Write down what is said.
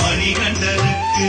மணிகண்டனுக்கு